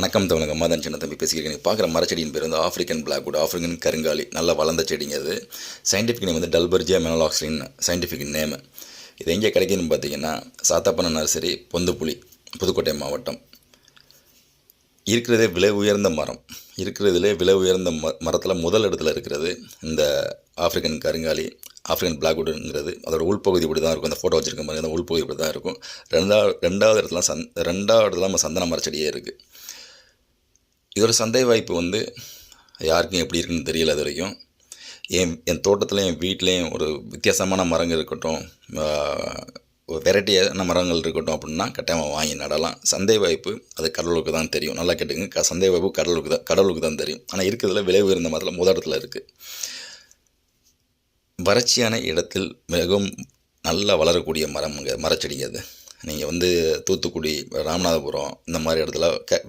வணக்கம் தமிழக மாதன் சின்ன தம்பி பேசிக்கிறேன் பார்க்குற மரச்செடியின் பேர் வந்து ஆஃப்ரிக்கன் பிளாக்வுட் ஆஃப்ரிக்கன் கருங்காலி. நல்லா வளர்ந்த செடிங்க அது. சயின்டிஃபிக் நேம் வந்து டல்பர்ஜியா மெனலாக்ஸ்லின் சயின்டிஃபிக் நேம் இது எங்கே கிடைக்குதுன்னு பார்த்தீங்கன்னா சாத்தாப்பன நர்சரி பொந்துப்புளி புதுக்கோட்டை மாவட்டம். இருக்கிறதே விலை உயர்ந்த மரம். இருக்கிறதுலே விலை உயர்ந்த ம மரத்தில் முதல் இடத்துல இருக்கிறது இந்த ஆஃப்ரிக்கன் கருங்காலி ஆஃப்ரிக்கன் பிளாக்வுட்டுங்கிறது அதோட உள்பகுதி இப்படி தான் இருக்கும். அந்த ஃபோட்டோ வச்சுருக்க மாதிரி அந்த உள்பகுதி இப்படி தான் இருக்கும். ரெண்டாவது ரெண்டாவது இடத்துல சந் ரெண்டாவது இடத்துல நம்ம சந்தன மரச்செடியே இருக்குது இதோட சந்தை வாய்ப்பு வந்து யாருக்கும் எப்படி இருக்குன்னு தெரியல அது வரைக்கும். என் என் தோட்டத்துலேயும் என் வீட்லேயும் ஒரு வித்தியாசமான மரங்கள் இருக்கட்டும் வெரைட்டியான மரங்கள் இருக்கட்டும் அப்படின்னா கட்டாயமாக வாங்கி நடலாம். சந்தை வாய்ப்பு அது கடலுக்கு தான் தெரியும். நல்லா கேட்டுங்க க சந்தை வாய்ப்பு கடலுக்கு தான் கடலுக்கு தான் தெரியும். ஆனால் இருக்கிறதுல விலை உயர்ந்த மரத்தில் முதல் இடத்துல இருக்குது வறட்சியான இடத்தில் மிகவும் நல்லா வளரக்கூடிய மரம்ங்க மரச்செடிங்க அது. நீங்கள் வந்து தூத்துக்குடி ராமநாதபுரம் இந்த மாதிரி இடத்துல க